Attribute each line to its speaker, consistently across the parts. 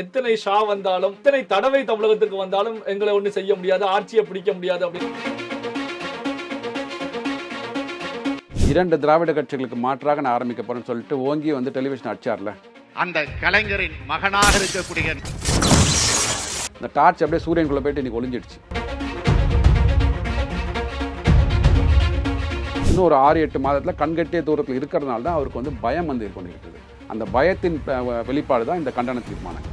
Speaker 1: எத்தனை ஷா வந்தாலும் எத்தனை தடவை தமிழகத்துக்கு வந்தாலும் எங்களை ஒண்ணு செய்ய முடியாது ஆட்சியை பிடிக்க முடியாது அப்படின்னு.
Speaker 2: இரண்டு திராவிட கட்சிகளுக்கு மாற்றாக நான் ஆரம்பிக்க போறேன்னு சொல்லிட்டு ஓங்கி வந்து டெலிவிஷன் அடிச்சார்ல.
Speaker 3: அந்த கலைஞரின் மகனாக இருக்கக்கூடிய
Speaker 2: இந்த டார்ச் அப்படியே சூரியனுக்குள்ள போயிட்டு இன்னைக்கு ஒளிஞ்சிடுச்சு. இன்னும் ஒரு ஆறு எட்டு மாதத்தில் கண்கட்டிய தூரத்தில் இருக்கிறதுனால தான் அவருக்கு வந்து பயம் வந்து இது கொண்டிருக்குது அந்த பயத்தின் வெளிப்பாடு தான் இந்த கண்டன தீர்மானம்.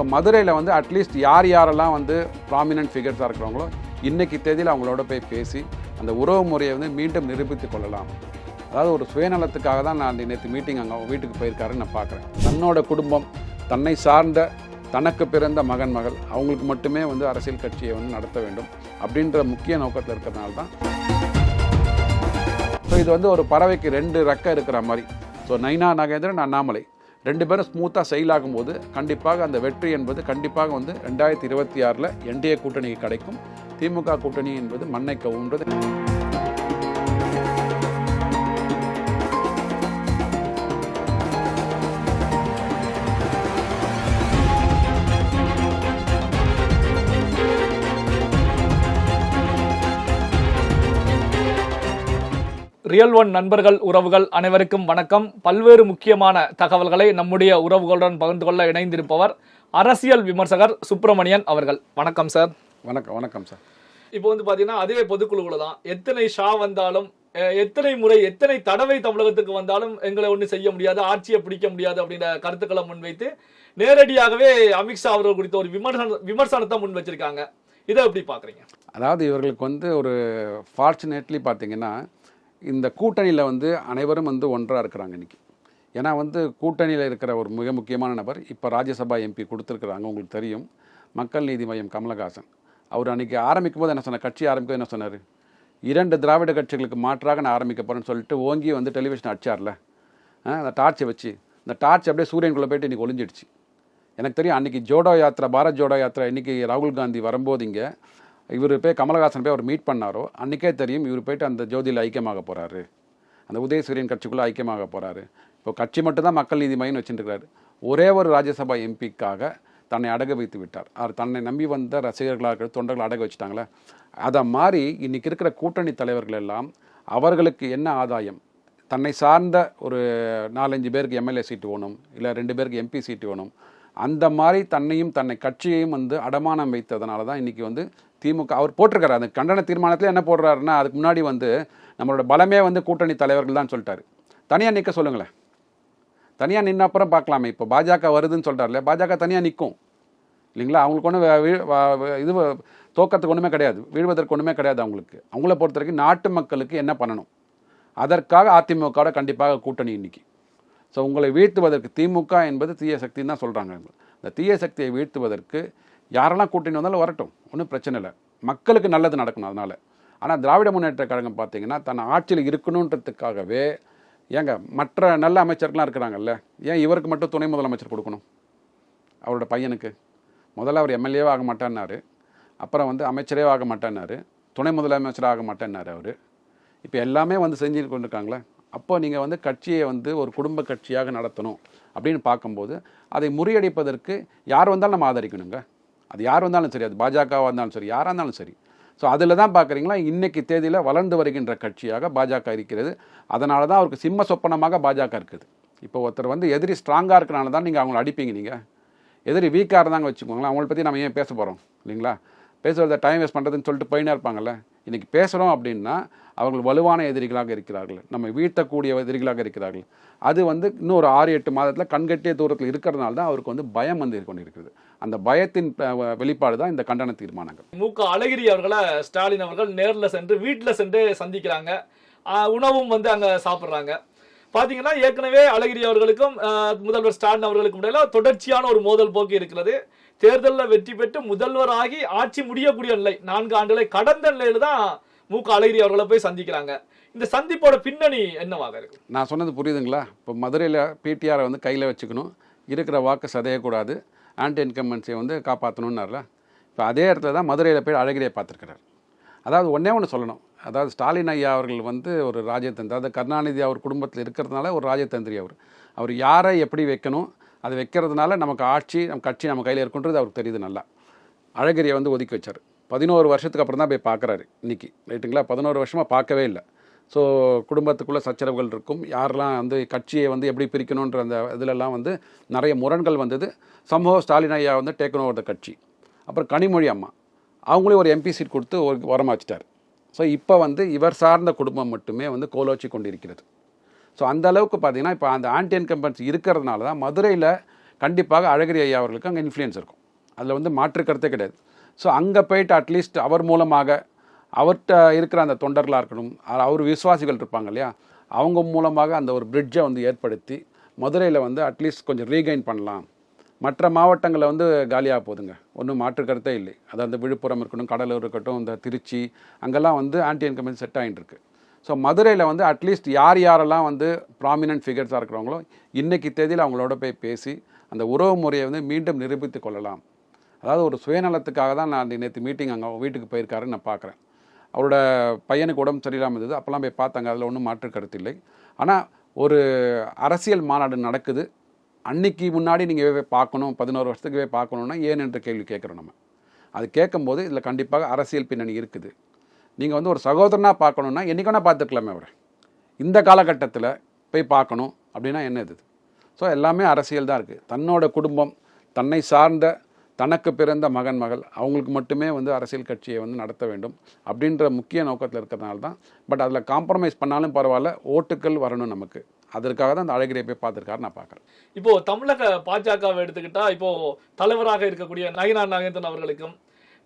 Speaker 2: ஸோ மதுரையில் வந்து அட்லீஸ்ட் யார் யாரெல்லாம் வந்து ப்ராமினன்ட் ஃபிகர்ஸாக இருக்கிறவங்களோ இன்றைக்கி தேதியில் அவங்களோட போய் பேசி அந்த உறவு முறையை வந்து மீண்டும் நிரூபித்துக் கொள்ளலாம். அதாவது ஒரு சுயநலத்துக்காக தான் நான் நேற்று மீட்டிங் அங்கே வீட்டுக்கு போயிருக்காருன்னு நான் பார்க்குறேன். தன்னோட குடும்பம் தன்னை சார்ந்த தனக்கு பிறந்த மகன் மகள் அவங்களுக்கு மட்டுமே வந்து அரசியல் கட்சியை வந்து நடத்த வேண்டும் அப்படின்ற முக்கிய நோக்கத்தில் இருக்கிறதுனால தான். ஸோ இது வந்து ஒரு பறவைக்கு ரெண்டு ரெக்கை இருக்கிற மாதிரி. ஸோ நைனா நாகேந்திரன் அண்ணாமலை. ரெண்டு பேரும் ஸ்மூத்தாக செயலாகும் போது கண்டிப்பாக அந்த வெற்றி என்பது கண்டிப்பாக வந்து ரெண்டாயிரத்தி இருபத்தி ஆறில் என்டிஏ கூட்டணிக்கு கிடைக்கும். திமுக கூட்டணி என்பது மண்ணை கவுன்றது.
Speaker 1: ரியல் ஒன் நண்பர்கள் உறவுகள் அனைவருக்கும் வணக்கம். பல்வேறு முக்கியமான தகவல்களை நம்முடைய உறவுகளுடன் பகிர்ந்து கொள்ள இணைந்திருப்பவர் அரசியல் விமர்சகர் சுப்பிரமணியன் அவர்கள். வணக்கம் சார்
Speaker 2: வணக்கம் வணக்கம் சார்
Speaker 1: இப்போ வந்து பாத்தீங்கன்னா அதுவே பொதுக்குழுவுல தான். எத்தனை ஷா வந்தாலும் எத்தனை முறை எத்தனை தடவை தமிழகத்துக்கு வந்தாலும் எங்களை ஒண்ணு செய்ய முடியாது ஆட்சியை பிடிக்க முடியாது அப்படின்ற கருத்துக்களை முன்வைத்து நேரடியாகவே அமித்ஷா அவர்கள் குறித்த ஒரு விமர்சன விமர்சனத்தை முன் வச்சிருக்காங்க. இதை எப்படி பாக்குறீங்க?
Speaker 2: அதாவது இவர்களுக்கு வந்து ஒரு ஃபார்ச்சுனேட்லி பார்த்தீங்கன்னா இந்த கூட்டணியில் வந்து அனைவரும் வந்து ஒன்றாக இருக்கிறாங்க இன்றைக்கி ஏன்னா வந்து கூட்டணியில் இருக்கிற ஒரு மிக முக்கியமான நபர் இப்போ ராஜ்யசபா எம்பி கொடுத்துருக்குறாங்க உங்களுக்கு தெரியும். மக்கள் நீதி மையம் கமலஹாசன். அவர் அன்றைக்கி ஆரம்பிக்கும் போது என்ன சொன்னார்? கட்சி ஆரம்பிக்கும் என்ன சொன்னார்? இரண்டு திராவிட கட்சிகளுக்கு மாற்றாக நான் ஆரம்பிக்க போகிறேன்னு சொல்லிட்டு ஓங்கி வந்து டெலிவிஷன் அடிச்சார்ல. அந்த டார்ச்சை வச்சு. இந்த டார்ச் அப்படியே சூரியனுக்குள்ளே போயிட்டு இன்றைக்கி ஒளிஞ்சிடுச்சு. எனக்கு தெரியும் அன்றைக்கி ஜோடோ யாத்திரா பாரத் ஜோடோ யாத்திரா இன்றைக்கி ராகுல் காந்தி வரும்போது இங்கே இவர் போய் கமலஹாசன் போய் அவர் மீட் பண்ணாரோ அன்றைக்கே தெரியும் இவர் போயிட்டு அந்த ஜோதியில் ஐக்கியமாக போகிறாரு அந்த உதயசூரியன் கட்சிக்குள்ளே ஐக்கியமாக போகிறாரு இப்போ கட்சி மட்டும்தான் மக்கள் நீதி மையம் வச்சுருக்கிறாரு ஒரே ஒரு ராஜ்யசபா எம்பிக்காக தன்னை அடக வைத்து விட்டார். அவர் தன்னை நம்பி வந்த ரசிகர்களாக இருக்கிற தொண்டர்கள் அடக வச்சுட்டாங்களே. அதை மாதிரி இன்றைக்கி இருக்கிற கூட்டணி தலைவர்கள் எல்லாம் அவர்களுக்கு என்ன ஆதாயம்? தன்னை சார்ந்த ஒரு நாலஞ்சு பேருக்கு எம்எல்ஏ சீட்டு வேணும் இல்லை ரெண்டு பேருக்கு எம்பி சீட்டு வேணும். அந்த மாதிரி தன்னையும் தன்னை கட்சியையும் வந்து அடமானம் வைத்ததுனால தான் இன்றைக்கி வந்து திமுக அவர் போட்டிருக்காரு. அந்த கண்டன தீர்மானத்தில் என்ன போடுறாருன்னா அதுக்கு முன்னாடி வந்து நம்மளோட பலமே வந்து கூட்டணி தலைவர்கள் தான் சொல்லிட்டாரு. தனியாக நிற்க சொல்லுங்களேன். தனியாக நின்ன அப்புறம் பார்க்கலாமே. இப்போ பாஜக வருதுன்னு சொல்கிறாருல பாஜக தனியாக நிற்கும் இல்லைங்களா? அவங்களுக்கு ஒன்றும் இது தோக்கத்துக்கு ஒன்றுமே கிடையாது. வீழ்வதற்கு ஒன்றுமே கிடையாது அவங்களுக்கு. அவங்கள பொறுத்த வரைக்கும் நாட்டு மக்களுக்கு என்ன பண்ணணும்? அதற்காக அதிமுகவோட கண்டிப்பாக கூட்டணி இன்றைக்கி ஸோ உங்களை வீழ்த்துவதற்கு திமுக என்பது தீய சக்தின்னு தான் சொல்கிறாங்க இந்த தீய சக்தியை வீழ்த்துவதற்கு யாரெல்லாம் கூட்டணி வந்தாலும் வரட்டும். ஒன்றும் பிரச்சனை இல்லை. மக்களுக்கு நல்லது நடக்கணும் அதனால். ஆனால் திராவிட முன்னேற்ற கழகம் பார்த்தீங்கன்னா தன் ஆட்சியில் இருக்கணுன்றதுக்காகவே ஏங்க மற்ற நல்ல அமைச்சர்கள்லாம் இருக்கிறாங்கல்ல ஏன் இவருக்கு மட்டும் துணை முதலமைச்சர் கொடுக்கணும்? அவரோட பையனுக்கு. முதல்ல அவர் எம்எல்ஏவாக ஆக மாட்டேன்னாரு. அப்புறம் வந்து அமைச்சரே ஆக மாட்டேன்னாரு. துணை முதலமைச்சராக ஆக மாட்டேன்னாரு அவர். இப்போ எல்லாமே வந்து செஞ்சு கொண்டிருக்காங்களே. அப்போ நீங்கள் வந்து கட்சியை வந்து ஒரு குடும்ப கட்சியாக நடத்தணும் அப்படின்னு பார்க்கும்போது அதை முறியடிப்பதற்கு யார் வந்தாலும் நம்ம ஆதரிக்கணுங்க. அது யார் வந்தாலும் சரி அது பாஜகவாக இருந்தாலும் சரி யாராக இருந்தாலும் சரி. ஸோ அதில் தான் பார்க்குறீங்களா இன்றைக்கி தேதியில் வளர்ந்து வருகின்ற கட்சியாக பாஜக இருக்கிறது. அதனால தான் அவருக்கு சிம்ம சொப்பனமாக பாஜக இருக்குது. இப்போ ஒருத்தர் வந்து எதிரி ஸ்ட்ராங்காக இருக்கனால தான் நீங்கள் அவங்கள அடிப்பீங்க நீங்கள் எதிரி வீக்காக இருந்தாங்க வச்சுக்கோங்களேன் அவங்கள பற்றி நம்ம ஏன் பேச போகிறோம் இல்லைங்களா? பேசுகிறத டைம் வேஸ்ட் பண்ணுறதுன்னு சொல்லிட்டு போயினே இருப்பாங்கல்ல. இன்றைக்கி பேசுகிறோம் அப்படின்னா அவர்கள் வலுவான எதிரிகளாக இருக்கிறார்கள். நம்ம வீழ்த்தக்கூடிய எதிரிகளாக இருக்கிறார்கள். அது வந்து இன்னும் ஒரு ஆறு எட்டு மாதத்தில் கண்கட்டிய தூரத்தில் இருக்கிறதுனால தான் அவருக்கு வந்து பயம் வந்து கொண்டிருக்கிறது அந்த பயத்தின் வெளிப்பாடு தான் இந்த கண்டன தீர்மானங்கள்.
Speaker 1: மு. க. அழகிரி அவர்களை ஸ்டாலின் அவர்கள் நேரில் சென்று வீட்டில் சென்று சந்திக்கிறாங்க. உணவும் வந்து அங்கே சாப்பிட்றாங்க. பார்த்தீங்கன்னா ஏற்கனவே அழகிரி அவர்களுக்கும் முதல்வர் ஸ்டாலின் அவர்களுக்கும் இடையில தொடர்ச்சியான ஒரு மோதல் போக்கு இருக்கிறது. தேர்தலில் வெற்றி பெற்று முதல்வராகி ஆட்சி முடியக்கூடிய நிலை. நான்கு ஆண்டுகளை கடந்த நிலையில தான் மு க அழகிரி அவர்களை போய் சந்திக்கிறாங்க. இந்த சந்திப்போட பின்னணி என்னவாக இருக்கு?
Speaker 2: நான் சொன்னது புரியுதுங்களா? இப்போ மதுரையில் பிடிஆரை வந்து கையில் வச்சுக்கணும். இருக்கிற வாக்கு சதையக்கூடாது. ஆன்டி இன்கம்பன்சியை வந்து காப்பாற்றணும்னார்ல இப்போ அதே இடத்துல தான் மதுரையில் போய் அழகிரியை பார்த்துருக்கிறார். அதாவது ஒன்றே ஒன்று சொல்லணும். அதாவது ஸ்டாலின் ஐயா அவர்கள் வந்து ஒரு ராஜதந்திரி அதாவது கருணாநிதி அவர் குடும்பத்தில் இருக்கிறதுனால ஒரு ராஜதந்திரி அவர். அவர் யாரை எப்படி வைக்கணும்? அதை வைக்கிறதுனால நமக்கு ஆட்சி நம்ம கட்சி நம்ம கையில் இருக்குன்றது அவருக்கு தெரியுது நல்லா. அழகிரியை வந்து ஒதுக்கி வச்சார். பதினோரு வருஷத்துக்கு அப்புறம் தான் போய் பார்க்குறாரு இன்றைக்கி ரைட்டுங்களா? பதினோரு வருஷமாக பார்க்கவே இல்லை. ஸோ குடும்பத்துக்குள்ளே சச்சரவுகள் இருக்கும். யாரெல்லாம் வந்து கட்சியை வந்து எப்படி பிரிக்கணுன்ற அந்த இதிலெல்லாம் வந்து நிறைய முரண்கள் வந்தது. சமூக ஸ்டாலின் ஐயா வந்து டேக்கன் ஓவர் த கட்சி. அப்புறம் கனிமொழி அம்மா. அவங்களே ஒரு எம்பி சீட் கொடுத்து ஒரு உரமாச்சிட்டார் ஸோ இப்போ வந்து இவர் சார்ந்த குடும்பம் மட்டுமே வந்து கோலோச்சி கொண்டிருக்கிறது. ஸோ அந்த அளவுக்கு பார்த்தீங்கன்னா இப்போ அந்த ஆன்டி இன்கம்பன்சி இருக்கிறதுனால தான் மதுரையில் கண்டிப்பாக அழகிரி ஐயா அவர்களுக்கு அங்கே இன்ஃப்ளூயன்ஸ் இருக்கும். அதில் வந்து மாற்று கருத்தே கிடையாது. ஸோ அங்கே போயிட்டு அட்லீஸ்ட் அவர் மூலமாக அவர்கிட்ட இருக்கிற அந்த தொண்டர்களாக இருக்கணும் அவர் விசுவாசிகள் இருப்பாங்க இல்லையா? அவங்க மூலமாக அந்த ஒரு பிரிட்ஜை வந்து ஏற்படுத்தி மதுரையில் வந்து அட்லீஸ்ட் கொஞ்சம் ரீகைன் பண்ணலாம். மற்ற மாவட்டங்களில் வந்து காலியாக போகுதுங்க. ஒன்றும் மாற்று கருத்தே இல்லை. அதாவது விழுப்புரம் இருக்கட்டும் கடலூர் இருக்கட்டும் இந்த திருச்சி அங்கெல்லாம் வந்து ஆன்டி இன்கம்பன்ஸ் செட் ஆகிட்டு ஸோ மதுரையில் வந்து அட்லீஸ்ட் யார் யாரெல்லாம் வந்து ப்ராமினன்ட் ஃபிகர்ஸாக இருக்கிறவங்களோ இன்றைக்கி தேதியில் அவங்களோட போய் பேசி அந்த உறவு முறையை வந்து மீண்டும் நிரூபித்து கொள்ளலாம். அதாவது ஒரு சுயநலத்துக்காக தான் நான் நேற்று மீட்டிங் அங்கே வீட்டுக்கு போயிருக்காருன்னு நான் பார்க்குறேன் அவரோட பையனுக்கு உடம்பு சரியில்லாமல் இருந்தது. அப்போல்லாம் போய் பார்த்தாங்க அதில் ஒன்றும் மாற்று கருத்து இல்லை. ஆனால் ஒரு அரசியல் மாநாடு நடக்குது. அன்னைக்கு முன்னாடி நீங்கள் போய் பார்க்கணும் பதினோரு வருஷத்துக்கு போய் பார்க்கணுன்னா ஏன் என்ற கேள்வி கேட்குறோம் நம்ம. அது கேட்கும்போது இதில் கண்டிப்பாக அரசியல் பின்னணி இருக்குது. நீங்கள் வந்து ஒரு சகோதரனாக பார்க்கணுன்னா என்றைக்கு பார்த்துக்கலாமே அவரை. இந்த காலகட்டத்தில் போய் பார்க்கணும் அப்படின்னா என்ன இது? ஸோ எல்லாமே அரசியல் தான் இருக்குது தன்னோட குடும்பம் தன்னை சார்ந்த தனக்கு பிறந்த மகன் மகள் அவங்களுக்கு மட்டுமே வந்து அரசியல் கட்சியை வந்து நடத்த வேண்டும் அப்படின்ற முக்கிய நோக்கத்தில் இருக்கிறதுனால தான். பட் அதில் காம்ப்ரமைஸ் பண்ணாலும் பரவாயில்ல ஓட்டுக்கள் வரணும் நமக்கு. அதற்காக தான் அந்த அழகிரியை போய் பார்த்துருக்காரு நான் பார்க்குறேன்.
Speaker 1: இப்போ தமிழக பாஜகவை எடுத்துக்கிட்டா இப்போ தலைவராக இருக்கக்கூடிய நயினா நாகேந்திரன் அவர்களுக்கும்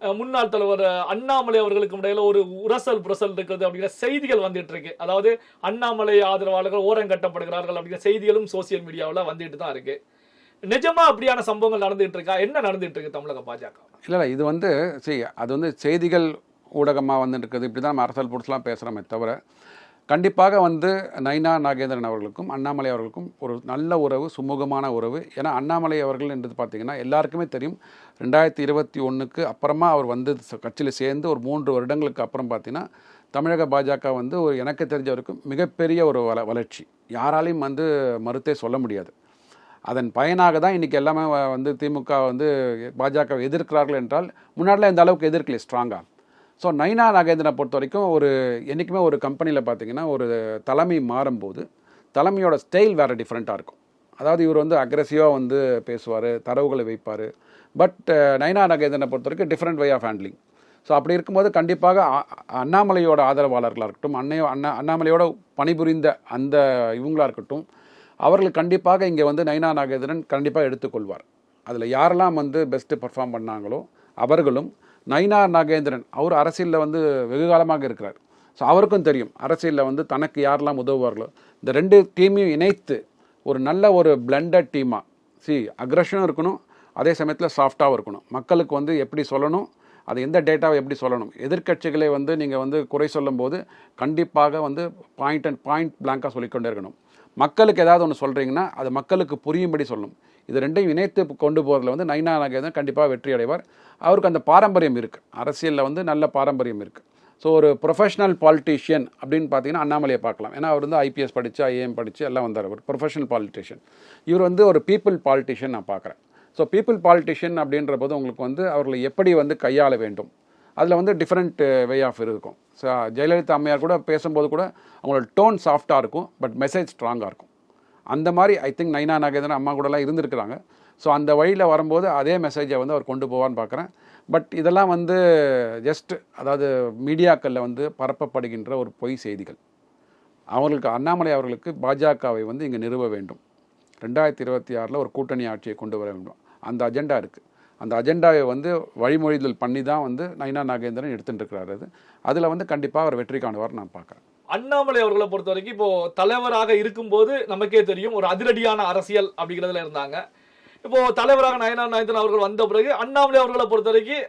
Speaker 1: முன்னாள் தலைவர் அண்ணாமலை அவர்களுக்கும் இடையில ஒரு உரசல் புரசல் இருக்குது அப்படிங்கிற செய்திகள் வந்துட்டு இருக்கு. அதாவது அண்ணாமலை ஆதரவாளர்கள் ஓரங்கட்டப்படுகிறார்கள் அப்படிங்கிற செய்திகளும் சோசியல் மீடியாவில் வந்துட்டு தான் இருக்கு. நிஜமா அப்படியான சம்பவங்கள் நடந்துட்டு இருக்கா? என்ன நடந்துட்டு இருக்கு தமிழக பாஜக?
Speaker 2: இல்லை இல்லை இது வந்து சரி அது வந்து செய்திகள் ஊடகமாக வந்துட்டு இருக்குது. இப்படி தான் நம்ம அரசியல் புடிச்சலாம் பேசுகிறோமே தவிர கண்டிப்பாக வந்து நைனா நாகேந்திரன் அவர்களுக்கும் அண்ணாமலை அவர்களுக்கும் ஒரு நல்ல உறவு சுமூகமான உறவு. ஏன்னா அண்ணாமலை அவர்கள் என்றது பார்த்திங்கன்னா எல்லாருக்குமே தெரியும். ரெண்டாயிரத்தி இருபத்தி ஒன்றுக்கு அப்புறமா அவர் வந்து கட்சியில் சேர்ந்து ஒரு மூன்று வருடங்களுக்கு அப்புறம் பார்த்தீங்கன்னா தமிழக பாஜக வந்து ஒரு எனக்கு தெரிஞ்ச வரைக்கும் மிகப்பெரிய ஒரு வள வளர்ச்சி. யாராலையும் வந்து மறுத்தே சொல்ல முடியாது. அதன் பயனாக தான் இன்றைக்கி எல்லாமே வந்து திமுக வந்து பாஜக எதிர்க்கிறார்கள் என்றால் முன்னாடிலாம் இந்த அளவுக்கு எதிர்க்கலை ஸ்ட்ராங்காக ஸோ நைனா நாகேந்திரனை பொறுத்த வரைக்கும் ஒரு என்றைக்குமே ஒரு கம்பெனியில் பார்த்தீங்கன்னா ஒரு தலைமை மாறும்போது தலைமையோட ஸ்டைல் வேறு டிஃப்ரெண்ட்டாக இருக்கும். அதாவது இவர் வந்து அக்ரெசிவாக வந்து பேசுவார் தரவுகளை வைப்பார். பட் நைனா நாகேந்திரனை பொறுத்த வரைக்கும் different way of handling so அப்படி இருக்கும்போது கண்டிப்பாக அ- அண்ணாமலையோட ஆதரவாளர்களாக இருக்கட்டும் அன்னையோ அண்ணா அண்ணாமலையோட பணிபுரிந்த அந்த இவங்களாக இருக்கட்டும் அவர்கள் கண்டிப்பாக இங்கே வந்து நைனா நாகேந்திரன் கண்டிப்பாக எடுத்துக்கொள்வார். அதில் யாரெல்லாம் வந்து பெஸ்ட்டு பெர்ஃபார்ம் பண்ணாங்களோ அவர்களும் நயினார் நாகேந்திரன் அவர் அரசியலில் வந்து வெகு காலமாக இருக்கிறார். ஸோ அவருக்கும் தெரியும் அரசியலில் வந்து தனக்கு யாரெல்லாம் உதவுவார்களோ. இந்த ரெண்டு டீமையும் இணைத்து ஒரு நல்ல ஒரு பிளண்டட் டீமாக சி அக்ரஷனும் இருக்கணும் அதே சமயத்தில் சாஃப்டாகவும் இருக்கணும். மக்களுக்கு வந்து எப்படி சொல்லணும் அது எந்த டேட்டாவை எப்படி சொல்லணும். எதிர்க்கட்சிகளை வந்து நீங்கள் வந்து குறை சொல்லும்போது கண்டிப்பாக வந்து பாயிண்ட் அண்ட் பாயிண்ட் பிளாங்காக சொல்லிக்கொண்டே இருக்கணும். மக்களுக்கு ஏதாவது ஒன்று சொல்கிறீங்கன்னா அது மக்களுக்கு புரியும்படி சொல்லணும் இது ரெண்டையும் இணைத்து கொண்டு போகிறதுல வந்து நைனா நாகேந்திரன் கண்டிப்பாக வெற்றி அடைவார். அவருக்கு அந்த பாரம்பரியம் இருக்குது அரசியலில் வந்து நல்ல பாரம்பரியம் இருக்குது ஸோ ஒரு ப்ரொஃபஷனல் பாலிட்டிஷியன் அப்படின்னு பார்த்தீங்கன்னா அண்ணாமலையை பார்க்கலாம். ஏன்னா அவர் வந்து ஐபிஎஸ் படித்து ஐஏஎம் படித்து எல்லாம் வந்தார். ஒரு ப்ரொஃபஷனல் பாலிட்டிஷியன் இவர் வந்து ஒரு பீப்புள் பாலிட்டிஷியன் நான் பார்க்குறேன். ஸோ பீப்புள் பாலிட்டிஷியன் அப்படின்ற போது உங்களுக்கு வந்து அவர்களை எப்படி வந்து கையாள வேண்டும்? அதில் வந்து டிஃப்ரெண்ட் வே ஆஃப் இருக்கும். ஸோ ஜெயலலிதா அம்மையார் கூட பேசும்போது கூட அவங்களோட டோன் சாஃப்டாக இருக்கும் பட் மெசேஜ் ஸ்ட்ராங்காக இருக்கும். அந்த மாதிரி ஐ திங்க் நைனா நாகேந்திரன் அம்மா கூடலாம் இருந்திருக்கிறாங்க. ஸோ அந்த வழியில் வரும்போது அதே மெசேஜை வந்து அவர் கொண்டு போவான்னு பார்க்குறேன் பட் இதெல்லாம் வந்து ஜஸ்ட் அதாவது மீடியாக்களில் வந்து பரப்பப்படுகின்ற ஒரு பொய் செய்திகள். அவர்களுக்கு அண்ணாமலை அவர்களுக்கு பாஜகவை வந்து இங்கே நிறுவ வேண்டும். ரெண்டாயிரத்தி இருபத்தி ஆறில் ஒரு கூட்டணி ஆட்சியை கொண்டு வர வேண்டும். அந்த அஜெண்டா இருக்குது அந்த அஜெண்டாவை வந்து வழிமொழிதல் பண்ணி தான் வந்து நைனா நாகேந்திரன் எடுத்துட்டு இருக்கிறாரு அது. அதில் வந்து கண்டிப்பாக அவர் வெற்றி காணுவார் நான் பார்க்குறேன்
Speaker 1: அண்ணாமலை அவர்களை பொறுத்த வரைக்கும் இப்போ தலைவராக இருக்கும்போது நமக்கே தெரியும் ஒரு அதிரடியான அரசியல் அப்படிங்கிறதுல இருந்தாங்க. இப்போ தலைவராக நயனார் நாயந்தன் அவர்கள் வந்த பிறகு அண்ணாமலை அவர்களை பொறுத்த வரைக்கும்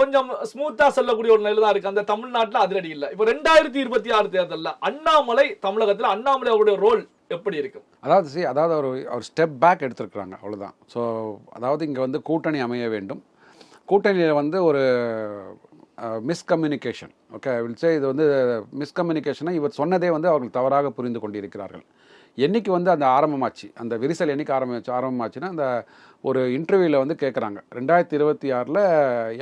Speaker 1: கொஞ்சம் ஸ்மூத்தா செல்லக்கூடிய ஒரு நிலை தான் இருக்கு. அந்த தமிழ்நாட்டில் அதிரடி இல்லை. இப்போ ரெண்டாயிரத்தி இருபத்தி ஆறு தேர்தலில் அண்ணாமலை தமிழகத்தில் அண்ணாமலை அவருடைய ரோல் எப்படி இருக்கும்
Speaker 2: அதாவது சரி அதாவது அவர் அவர் ஸ்டெப் பேக் எடுத்திருக்கிறாங்க. அவ்வளோதான் ஸோ அதாவது இங்கே வந்து கூட்டணி அமைய வேண்டும். கூட்டணியில் வந்து ஒரு miscommunication okay I will say இது வந்து மிஸ்கம்யூனிகேஷனை இவர் சொன்னதே வந்து அவர்கள் தவறாக புரிந்து கொண்டிருக்கிறார்கள். என்னைக்கு வந்து அந்த ஆரம்பமாச்சு அந்த விரிசல் என்றைக்கு ஆரம்பிச்சு ஆரம்பமாச்சுன்னா அந்த ஒரு இன்டர்வியூவில் வந்து கேட்குறாங்க ரெண்டாயிரத்தி இருபத்தி ஆறில்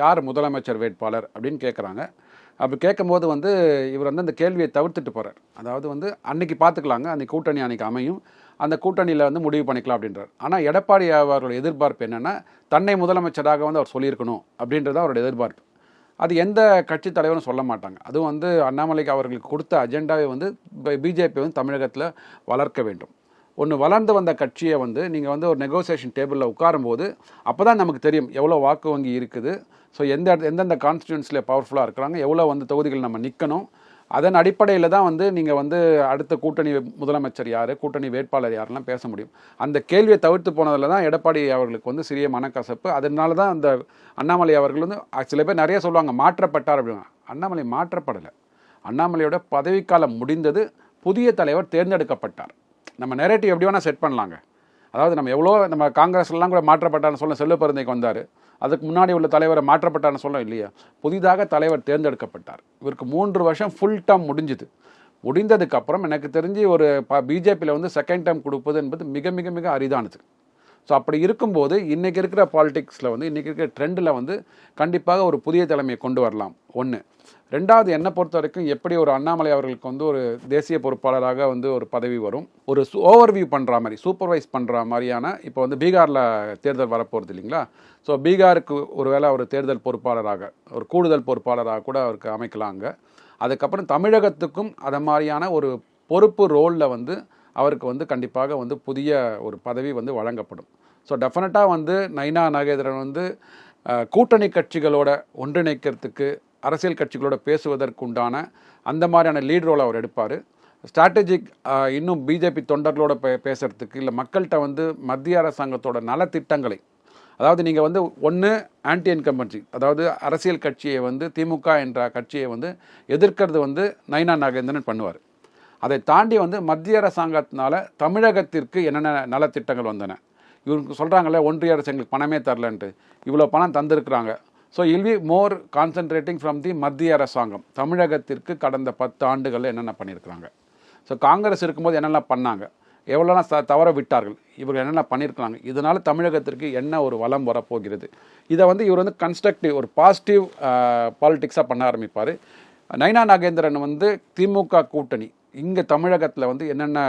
Speaker 2: யார் முதலமைச்சர் வேட்பாளர் அப்படின்னு கேட்குறாங்க அப்படி கேட்கும்போது வந்து இவர் வந்து அந்த கேள்வியை தவிர்த்துட்டு போகிறார் அதாவது வந்து அன்னைக்கு பார்த்துக்கலாங்க அந்த கூட்டணி அன்னைக்கு அமையும். அந்த கூட்டணியில் வந்து முடிவு பண்ணிக்கலாம் அப்படின்றார். ஆனால் எடப்பாடி அவர்களோட எதிர்பார்ப்பு என்னென்னா தன்னை முதலமைச்சராக வந்து அவர் சொல்லியிருக்கணும் அப்படின்றது அவரோட எதிர்பார்ப்பு. அது எந்த கட்சி தலைவரும் சொல்ல மாட்டாங்க. அதுவும் வந்து அண்ணாமலைக்கு அவர்களுக்கு கொடுத்த அஜெண்டாவை வந்து பிஜேபி வந்து தமிழகத்தில் வளர்க்க வேண்டும். ஒன்று வளர்ந்து வந்த கட்சியை வந்து நீங்கள் வந்து ஒரு நெகோசியேஷன் டேபிளில் உட்காரும்போது அப்போ தான் நமக்கு தெரியும் எவ்வளோ வாக்கு வங்கி இருக்குது. ஸோ எந்த எந்தெந்த கான்ஸ்டியூன்ஸில் பவர்ஃபுல்லாக இருக்கிறாங்க எவ்வளோ வந்து தொகுதிகள் நம்ம நிற்கணும் அதன் அடிப்படையில் தான் வந்து நீங்கள் வந்து அடுத்த கூட்டணி முதலமைச்சர் யார் கூட்டணி வேட்பாளர் யாரெல்லாம் பேச முடியும். அந்த கேள்வியை தவிர்த்து போனதில் தான் எடப்பாடி அவர்களுக்கு வந்து சிறிய மனக்கசப்பு. அதனால தான் அந்த அண்ணாமலை அவர்கள் வந்து சில பேர் நிறைய சொல்லுவாங்க மாற்றப்பட்டார் அப்படின்னா அண்ணாமலை மாற்றப்படலை. அண்ணாமலையோட பதவிக்காலம் முடிந்தது புதிய தலைவர் தேர்ந்தெடுக்கப்பட்டார். நம்ம நெரேட்டிவ் எப்படி வேணால் செட் பண்ணலாங்க. அதாவது நம்ம எவ்வளோ நம்ம காங்கிரஸ்லாம் கூட மாற்றப்பட்டான்னு சொல்ல செல்வ பெருந்தைக்கு வந்தார். அதுக்கு முன்னாடி உள்ள தலைவரை மாற்றப்பட்டான்னு சொல்ல இல்லையா? புதிதாக தலைவர் தேர்ந்தெடுக்கப்பட்டார். இவருக்கு மூன்று வருஷம் ஃபுல் டேர்ம் முடிஞ்சுது. முடிந்ததுக்கப்புறம் எனக்கு தெரிஞ்சு ஒரு பிஜேபியில் வந்து செகண்ட் டேர்ம் கொடுப்பது என்பது மிக மிக மிக அரிதானது. ஸோ அப்படி இருக்கும்போது இன்றைக்கி இருக்கிற பாலிடிக்ஸில் வந்து இன்றைக்கி இருக்கிற ட்ரெண்டில் வந்து கண்டிப்பாக ஒரு புதிய தலைமையை கொண்டு வரலாம். ஒன்று ரெண்டாவது என்னை பொறுத்த வரைக்கும் எப்படி ஒரு அண்ணாமலை அவர்களுக்கு வந்து ஒரு தேசிய பொறுப்பாளராக வந்து ஒரு பதவி வரும்? ஒரு ஓவர்வியூ பண்ணுற மாதிரி சூப்பர்வைஸ் பண்ணுற மாதிரியான இப்போ வந்து பீகாரில் தேர்தல் வரப்போகிறது இல்லைங்களா? ஸோ பீகாருக்கு ஒருவேளை ஒரு தேர்தல் பொறுப்பாளராக ஒரு கூடுதல் பொறுப்பாளராக கூட அவருக்கு அமைக்கலாம் அங்கே. அதுக்கப்புறம் தமிழகத்துக்கும் அதை மாதிரியான ஒரு பொறுப்பு ரோலில் வந்து அவருக்கு வந்து கண்டிப்பாக வந்து புதிய ஒரு பதவி வந்து வழங்கப்படும். ஸோ டெஃபினட்டாக வந்து நைனா நாகேந்திரன் வந்து கூட்டணி கட்சிகளோட ஒன்றிணைக்கிறதுக்கு அரசியல் கட்சிகளோட பேசுவதற்குண்டான அந்த மாதிரியான லீட் ரோல் அவர் எடுப்பார். ஸ்ட்ராட்டஜிக் இன்னும் பிஜேபி தொண்டர்களோட பே பேசுகிறதுக்கு இல்லை மக்கள்கிட்ட வந்து மத்திய அரசாங்கத்தோட நலத்திட்டங்களை அதாவது நீங்கள் வந்து ஒன்று ஆன்டி இன்கம்பன்சி அதாவது அரசியல் கட்சியை வந்து திமுக என்ற கட்சியை வந்து எதிர்க்கிறது வந்து நைனா நாகேந்திரன் பண்ணுவார். அதை தாண்டி வந்து மத்திய அரசாங்கத்தினால தமிழகத்திற்கு என்னென்ன நலத்திட்டங்கள் வந்தன? இவருக்கு சொல்கிறாங்கல்ல ஒன்றிய அரசு எங்களுக்கு பணமே தரலன்ட்டு. இவ்வளோ பணம் தந்திருக்கிறாங்க. So will be more concentrating from the மத்திய அரசாங்கம். தமிழகத்திற்கு கடந்த பத்து ஆண்டுகளில் என்னென்ன பண்ணியிருக்கிறாங்க ஸோ காங்கிரஸ் இருக்கும்போது என்னென்ன பண்ணாங்க? எவ்வளோலாம் த தவற விட்டார்கள்? இவர்கள் என்னென்ன பண்ணியிருக்கிறாங்க இதனால் தமிழகத்திற்கு என்ன ஒரு வளம் வரப்போகிறது? இதை வந்து இவர் வந்து கன்ஸ்ட்ரக்டிவ் ஒரு பாசிட்டிவ் பாலிடிக்ஸாக பண்ண ஆரம்பிப்பார். நைனா நாகேந்திரன் வந்து திமுக கூட்டணி. இங்கே தமிழகத்தில் வந்து என்னென்ன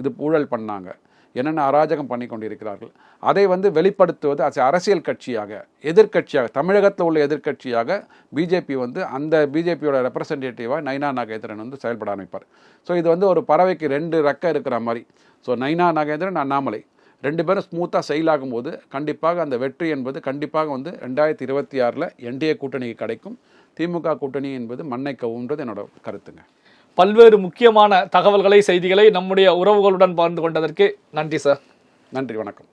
Speaker 2: இது ஊழல் பண்ணாங்க? என்னென்ன அராஜகம் பண்ணி கொண்டிருக்கிறார்கள் அதை வந்து வெளிப்படுத்துவது அரசியல் கட்சியாக எதிர்க்கட்சியாக தமிழகத்தில் உள்ள எதிர்க்கட்சியாக பிஜேபி வந்து அந்த பிஜேபியோட ரெப்ரசன்டேட்டிவாக நைனா நாகேந்திரன் வந்து செயல்பட ஆரம்பிப்பார். ஸோ இது வந்து ஒரு பறவைக்கு ரெண்டு ரெக்கை இருக்கிற மாதிரி. ஸோ நைனா நாகேந்திரன் அண்ணாமலை ரெண்டு பேரும் ஸ்மூத்தாக செயலாகும் போது கண்டிப்பாக அந்த வெற்றி என்பது கண்டிப்பாக வந்து ரெண்டாயிரத்தி இருபத்தி ஆறில் என்டிஏ கூட்டணிக்கு கிடைக்கும். திமுக கூட்டணி என்பது மண்ணை கவுன்றது என்னோட கருத்துங்க.
Speaker 1: பல்வேறு முக்கியமான தகவல்களை செய்திகளை நம்முடைய உறவுகளுடன் பகிர்ந்து கொண்டதற்கு நன்றி சார்.
Speaker 2: நன்றி வணக்கம்.